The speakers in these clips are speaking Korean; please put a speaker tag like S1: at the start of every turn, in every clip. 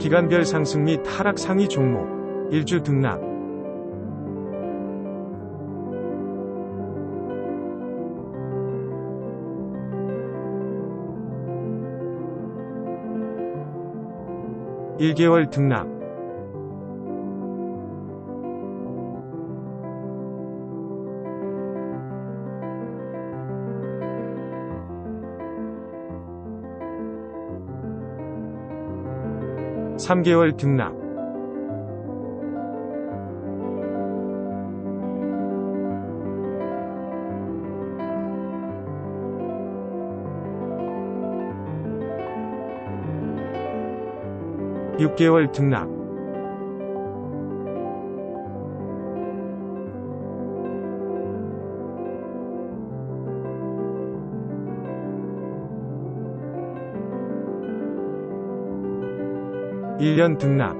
S1: 기간별 상승 및 하락 상위 종목 1주 등락. 일개월 등락 삼개월 등락. 육개월 등락 일년 등락.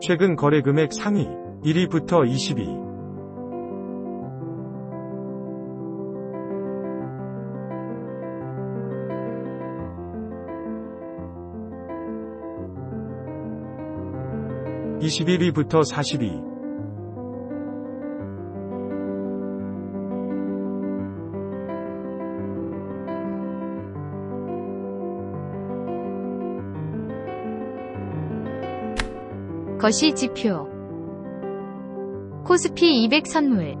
S1: 최근 거래 금액 상위 1위부터 20위 (21위부터 40위)
S2: 거시 지표. 코스피 200 선물.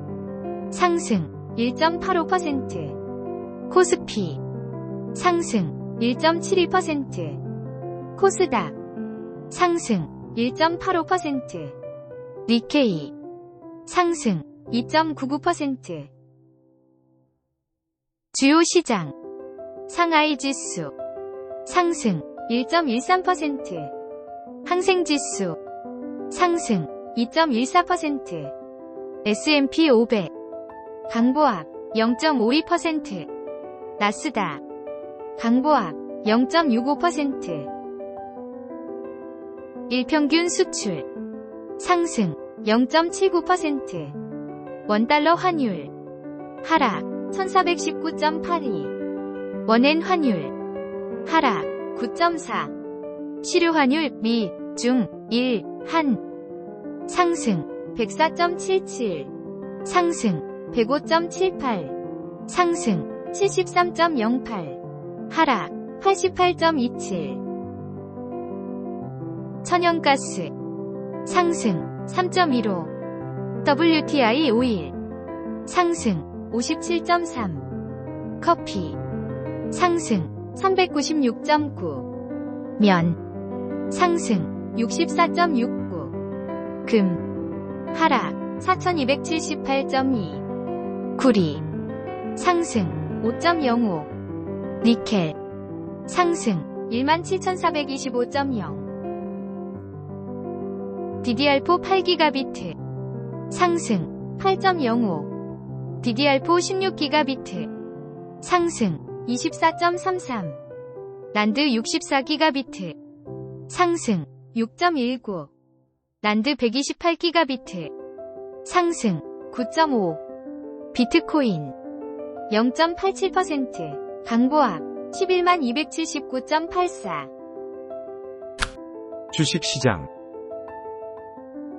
S2: 상승 1.85% 코스피 상승 1.72% 코스닥 상승 1.85% 니케이 상승 2.99% 주요 시장 상하이 지수 상승 1.13% 항생 지수 상승 2.14% S&P 500 강보합 0.52% 나스닥 강보합 0.65% 일평균 수출. 상승. 0.79% 원달러 환율. 하락. 1419.82 원엔 환율. 하락. 9.4 시료 환율 미, 중, 1, 한. 상승. 104.77 상승. 105.78 상승. 73.08 하락. 88.27 천연가스. 상승 3.15 WTI 오일. 상승 57.3 커피. 상승 396.9 면. 상승 64.69 금. 하락 4278.2 구리. 상승 5.05 니켈. 상승 17,425.0 DDR4 8기가비트. 상승. 8.05 DDR4 16기가비트. 상승. 24.33 란드 64기가비트. 상승. 6.19 란드 128기가비트. 상승. 9.5. 비트코인. 0.87%. 강보합. 11만 279.84.
S1: 주식시장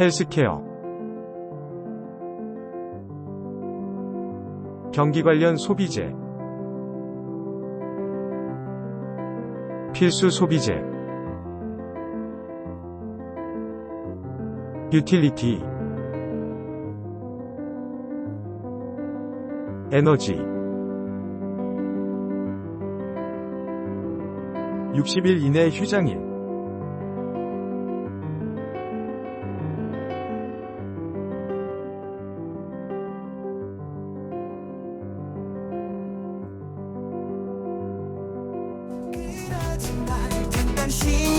S1: 헬스케어. 경기 관련 소비재. 필수 소비재. 유틸리티. 에너지. 60일 이내 휴장일
S3: she